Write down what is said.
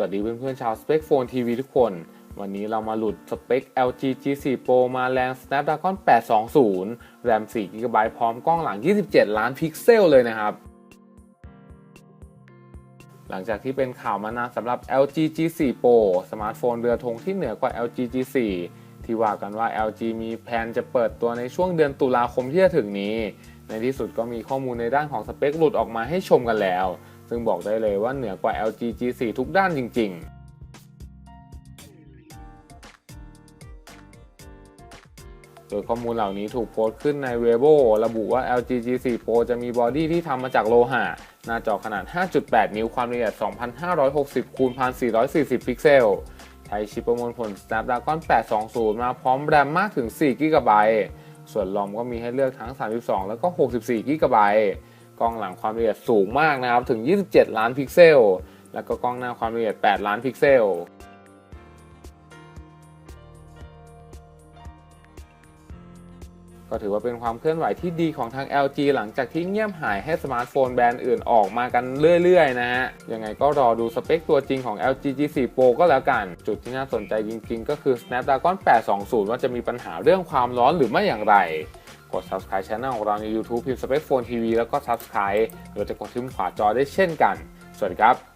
วัสดีเพื่อนๆชาวสเปคโฟนทีวีทุกคน วันนี้เรามาหลุดสเปค LG G4 Pro มาแรง Snapdragon 820 RAM 4 GB พร้อมกล้องหลัง 27 ล้านพิกเซลเลยนะครับ หลังจากที่เป็นข่าวมานานสำหรับ LG G4 Pro สมาร์ทโฟนเรือธงที่เหนือกว่า LG G4 ที่ว่ากันว่า LG มีแผนจะเปิดตัวในช่วงเดือนตุลาคมที่จะถึงนี้ ในที่สุดก็มีข้อมูลในด้านของสเปคหลุดออกมาให้ชมกันแล้ว ซึ่งบอกได้เลยว่าเหนือกว่า LG G4 ทุกด้านจริง ๆโดยข้อมูลเหล่านี้ถูกโพสต์ขึ้นใน Weibo ระบุว่า LG G4 Pro จะมีบอดี้ที่ทำมาจากโลหะ หน้าจอขนาด 5.8 นิ้วความละเอียด 2560คูณ1440 พิกเซล ใช้ชิปประมวลผล Snapdragon 820 มาพร้อมแรมมากถึง 4 g b ส่วนลอมก็มีให้เลือกทั้ง 32 แล้วก็ 64 g b กล้องหลังความละเอียดสูงมากนะครับ ถึง 27 ล้านพิกเซล แล้วก็กล้องหน้าความละเอียด 8 ล้านพิกเซลก็ถือว่าเป็นความเคลื่อนไหวที่ดีของทาง LG หลังจากที่เงียบหายให้สมาร์ทโฟนแบรนด์อื่นออกมากันเรื่อยๆ นะฮะ ยังไงก็รอดูสเปคตัวจริงของ LG G4 Pro ก็แล้วกัน จุดที่น่าสนใจจริงๆ ก็คือ Snapdragon 820 ว่าจะมีปัญหาเรื่องความร้อนหรือไม่อย่างไร กด subscribe channel ของเราใน YouTube พิมพ์ Spec Phone TV แล้วก็ subscribe หรือจะกดที่มุมขวาจอได้เช่นกัน สวัสดีครับ